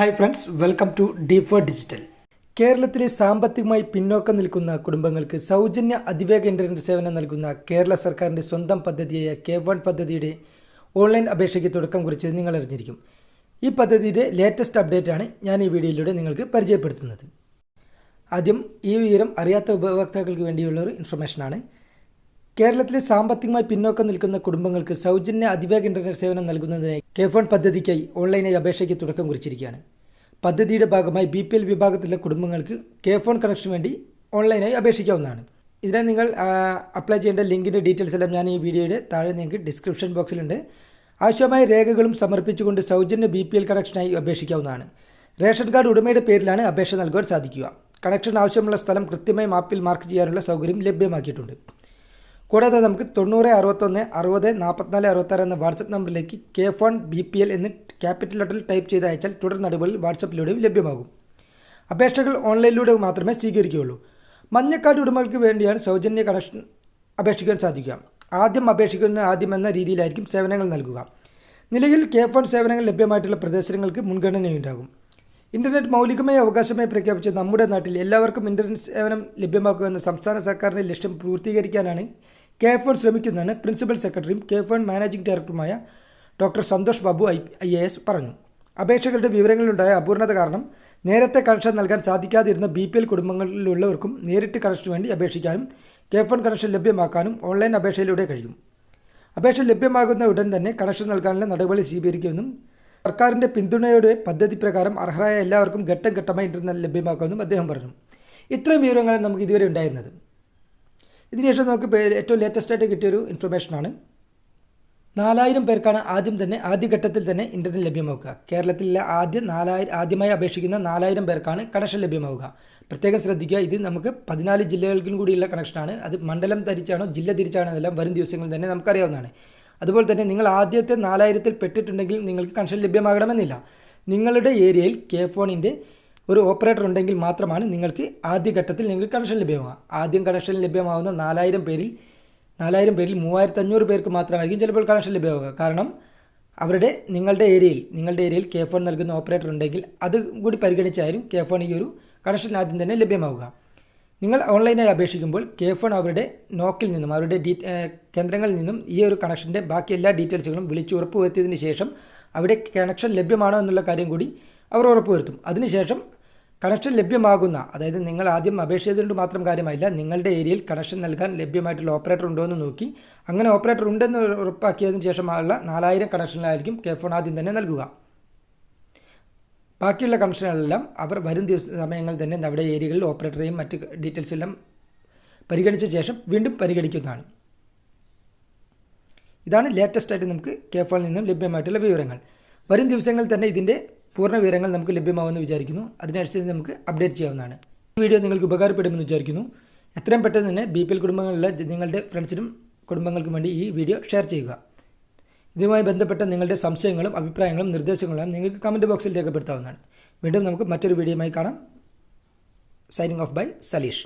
Hi friends welcome to ഡീഫർ digital കേരളത്തിലെ സാമ്പത്തികമായി പിന്നോക്കം നിൽക്കുന്ന കുടുംബങ്ങൾക്ക് സൗജന്യ അതിവേഗ ഇന്റർനെറ്റ് സേവനം നൽകുന്ന കേരള സർക്കാരിന്റെ സ്വന്തം പദ്ധതിയായ കെ വൺ പദ്ധതിയുടെ ഓൺലൈൻ അപേക്ഷയ്ക്ക് തുടക്കം കുറിച്ചത് നിങ്ങൾ അറിഞ്ഞിരിക്കും. ഈ പദ്ധതിയുടെ ലേറ്റസ്റ്റ് അപ്ഡേറ്റ് ആണ് ഞാൻ ഈ വീഡിയോയിലൂടെ നിങ്ങൾക്ക് പരിചയപ്പെടുത്തുന്നത്. ആദ്യം ഈ വിവരം അറിയാത്ത ഉപഭോക്താക്കൾക്ക് വേണ്ടിയുള്ള ഒരു ഇൻഫർമേഷനാണ് കേരളത്തിലെ സാമ്പത്തികമായി പിന്നോക്കം നിൽക്കുന്ന കുടുംബങ്ങൾക്ക് സൗജന്യ അതിവേഗ ഇന്റർനെറ്റ് സേവനം നൽകുന്നതിനായി കെ ഫോൺ പദ്ധതിക്കായി ഓൺലൈനായി അപേക്ഷയ്ക്ക് തുടക്കം കുറിച്ചിരിക്കുകയാണ്. പദ്ധതിയുടെ ഭാഗമായി ബി പി എൽ വിഭാഗത്തിലെ കുടുംബങ്ങൾക്ക് കെ ഫോൺ കണക്ഷൻ വേണ്ടി ഓൺലൈനായി അപേക്ഷിക്കാവുന്നതാണ്. ഇതിനെ നിങ്ങൾ അപ്ലൈ ചെയ്യേണ്ട ലിങ്കിന്റെ ഡീറ്റെയിൽസ് എല്ലാം ഞാൻ ഈ വീഡിയോയുടെ താഴെ നിങ്ങൾക്ക് ഡിസ്ക്രിപ്ഷൻ ബോക്സിലുണ്ട് ആവശ്യമായ രേഖകളും സമർപ്പിച്ചുകൊണ്ട് സൗജന്യ ബി പി എൽ കണക്ഷനായി അപേക്ഷിക്കാവുന്നതാണ്. റേഷൻ കാർഡ് ഉടമയുടെ പേരിലാണ് അപേക്ഷ നൽകുവാൻ സാധിക്കുക. കണക്ഷൻ ആവശ്യമുള്ള സ്ഥലം കൃത്യമായി മാപ്പിൽ മാർക്ക് ചെയ്യാനുള്ള സൗകര്യം ലഭ്യമാക്കിയിട്ടുണ്ട്. കൂടാതെ നമുക്ക് തൊണ്ണൂറ് അറുപത്തൊന്ന് അറുപത് നാൽപ്പത്തിനാല് അറുപത്താറ് എന്ന വാട്സപ്പ് നമ്പറിലേക്ക് K Fon B P L എന്ന് ക്യാപിറ്റൽ ലെറ്ററിൽ ടൈപ്പ് ചെയ്ത് അയച്ചാൽ തുടർ നടപടികൾ വാട്സപ്പിലൂടെയും ലഭ്യമാകും. അപേക്ഷകൾ ഓൺലൈനിലൂടെ മാത്രമേ സ്വീകരിക്കുകയുള്ളൂ. മഞ്ഞക്കാർഡ് ഉടമകൾക്ക് വേണ്ടിയാണ് സൗജന്യ കണക്ഷൻ അപേക്ഷിക്കാൻ സാധിക്കുക. ആദ്യം അപേക്ഷിക്കുന്ന ആദ്യം എന്ന രീതിയിലായിരിക്കും സേവനങ്ങൾ നൽകുക. നിലവിൽ കെ ഫോൺ സേവനങ്ങൾ ലഭ്യമായിട്ടുള്ള പ്രദേശങ്ങൾക്ക് മുൻഗണനയുണ്ടാകും. ഇന്റർനെറ്റ് മൗലികമായ അവകാശമായി പ്രഖ്യാപിച്ച നമ്മുടെ നാട്ടിൽ എല്ലാവർക്കും ഇന്റർനെറ്റ് സേവനം ലഭ്യമാക്കുക എന്ന സംസ്ഥാന സർക്കാരിന്റെ ലക്ഷ്യം പൂർത്തീകരിക്കാനാണ് കെ എഫ് എൻ ശ്രമിക്കുന്നതെന്ന് പ്രിൻസിപ്പൽ സെക്രട്ടറിയും കെ എഫ് എൻ മാനേജിംഗ് ഡയറക്ടറുമായ doctor Santhosh Babu I I A S പറഞ്ഞു. അപേക്ഷകരുടെ വിവരങ്ങളിലുണ്ടായ അപൂർണത കാരണം നേരത്തെ കണക്ഷൻ നൽകാൻ സാധിക്കാതിരുന്ന ബി പി എൽ കുടുംബങ്ങളിലുള്ളവർക്കും നേരിട്ട് കണക്ഷന് വേണ്ടി അപേക്ഷിക്കാനും കെ എഫ് എൻ കണക്ഷൻ ലഭ്യമാക്കാനും ഓൺലൈൻ അപേക്ഷയിലൂടെ കഴിയും. അപേക്ഷ ലഭ്യമാകുന്ന ഉടൻ തന്നെ കണക്ഷൻ നൽകാനുള്ള നടപടി സ്വീകരിക്കുമെന്നും സർക്കാരിന്റെ പിന്തുണയുടെ പദ്ധതി പ്രകാരം അർഹരായ എല്ലാവർക്കും ഘട്ടം ഘട്ടമായി ഇന്റർനെറ്റ് ലഭ്യമാക്കുമെന്നും അദ്ദേഹം പറഞ്ഞു. ഇത്രയും വിവരങ്ങളാണ് നമുക്ക് ഇതുവരെ ഉണ്ടായിരുന്നത്. ഇതിനുശേഷം നമുക്ക് ഏറ്റവും ലേറ്റസ്റ്റ് ആയിട്ട് കിട്ടിയൊരു ഇൻഫർമേഷനാണ് നാലായിരം പേർക്കാണ് ആദ്യം തന്നെ ആദ്യഘട്ടത്തിൽ തന്നെ ഇന്റർനെറ്റ് ലഭ്യമാവുക. കേരളത്തിലെ ആദ്യം നാലായിരം ആദ്യമായി അപേക്ഷിക്കുന്ന നാലായിരം പേർക്കാണ് കണക്ഷൻ ലഭ്യമാവുക. പ്രത്യേകം ശ്രദ്ധിക്കുക ഇത് നമുക്ക് പതിനാല് ജില്ലകൾക്കും കൂടിയുള്ള കണക്ഷനാണ് അത് മണ്ഡലം തിരിച്ചാണോ ജില്ല തിരിച്ചാണോ എല്ലാം വരും ദിവസങ്ങളിൽ തന്നെ നമുക്കറിയാവുന്നതാണ്. അതുപോലെ തന്നെ നിങ്ങൾ ആദ്യത്തെ നാലായിരത്തിൽ പെട്ടിട്ടുണ്ടെങ്കിൽ നിങ്ങൾക്ക് കണക്ഷൻ ലഭ്യമാകണമെന്നില്ല. നിങ്ങളുടെ ഏരിയയിൽ കെ ഫോണിന്റെ ഒരു ഓപ്പറേറ്റർ ഉണ്ടെങ്കിൽ മാത്രമാണ് നിങ്ങൾക്ക് ആദ്യഘട്ടത്തിൽ നിങ്ങൾക്ക് കണക്ഷൻ ലഭ്യമാവുക. ആദ്യം കണക്ഷൻ ലഭ്യമാവുന്ന നാലായിരം പേരിൽ നാലായിരം പേരിൽ മൂവായിരത്തി അഞ്ഞൂറ് പേർക്ക് മാത്രമായിരിക്കും ചിലപ്പോൾ കണക്ഷൻ ലഭ്യമാവുക. കാരണം അവരുടെ നിങ്ങളുടെ ഏരിയയിൽ നിങ്ങളുടെ ഏരിയയിൽ കെ ഫോൺ നൽകുന്ന ഓപ്പറേറ്റർ ഉണ്ടെങ്കിൽ അത് കൂടി പരിഗണിച്ചായിരിക്കും കെ ഫോൺ ഈ ഒരു കണക്ഷൻ ആദ്യം തന്നെ ലഭ്യമാവുക. നിങ്ങൾ ഓൺലൈനായി അപേക്ഷിക്കുമ്പോൾ കെ ഫോൺ അവരുടെ നോക്കിൽ നിന്നും അവരുടെ ഡീ കേന്ദ്രങ്ങളിൽ നിന്നും ഈ ഒരു കണക്ഷന്റെ ബാക്കി എല്ലാ ഡീറ്റെയിൽസുകളും വിളിച്ച് ഉറപ്പുവരുത്തിയതിന് ശേഷം അവിടെ കണക്ഷൻ ലഭ്യമാണോ എന്നുള്ള കാര്യം കൂടി അവർ ഉറപ്പുവരുത്തും. അതിനുശേഷം കണക്ഷൻ ലഭ്യമാകുന്ന അതായത് നിങ്ങൾ ആദ്യം അപേക്ഷിച്ചതുകൊണ്ട് മാത്രം കാര്യമായില്ല നിങ്ങളുടെ ഏരിയയിൽ കണക്ഷൻ നൽകാൻ ലഭ്യമായിട്ടുള്ള ഓപ്പറേറ്റർ ഉണ്ടോ എന്ന് നോക്കി. അങ്ങനെ ഓപ്പറേറ്റർ ഉണ്ടെന്ന് ഉറപ്പാക്കിയതിന് ശേഷമുള്ള നാലായിരം കണക്ഷനിലായിരിക്കും കെ ഫോൺ ആദ്യം തന്നെ നൽകുക. ബാക്കിയുള്ള കണക്ഷനുകളെല്ലാം അവർ വരും ദിവസ സമയങ്ങളിൽ തന്നെ നമ്മുടെ ഏരിയകളിൽ ഓപ്പറേറ്ററെയും മറ്റ് ഡീറ്റെയിൽസ് എല്ലാം പരിഗണിച്ച ശേഷം വീണ്ടും പരിഗണിക്കുന്നതാണ്. ഇതാണ് ലേറ്റസ്റ്റ് ആയിട്ട് നമുക്ക് കെ ഫോണിൽ നിന്നും ലഭ്യമായിട്ടുള്ള വിവരങ്ങൾ. വരും ദിവസങ്ങളിൽ തന്നെ ഇതിന്റെ പൂർണ വിവരങ്ങൾ നമുക്ക് ലഭ്യമാവുമെന്ന് വിചാരിക്കുന്നു. അതിനനുസരിച്ച് നമുക്ക് അപ്ഡേറ്റ് ചെയ്യാവുന്നതാണ്. ഈ വീഡിയോ നിങ്ങൾക്ക് ഉപകാരപ്പെടുമെന്ന് വിചാരിക്കുന്നു. എത്രയും പെട്ടെന്ന് തന്നെ ബി പി എൽ കുടുംബങ്ങളിലെ നിങ്ങളുടെ ഫ്രണ്ട്സിനും കുടുംബങ്ങൾക്കും വേണ്ടി ഈ വീഡിയോ ഷെയർ ചെയ്യുക. ഇതുമായി ബന്ധപ്പെട്ട നിങ്ങളുടെ സംശയങ്ങളും അഭിപ്രായങ്ങളും നിർദ്ദേശങ്ങളും നിങ്ങൾക്ക് കമന്റ് ബോക്സിൽ രേഖപ്പെടുത്താവുന്നതാണ്. വീണ്ടും നമുക്ക് മറ്റൊരു വീഡിയോയുമായി കാണാം. Signing off by Saleesh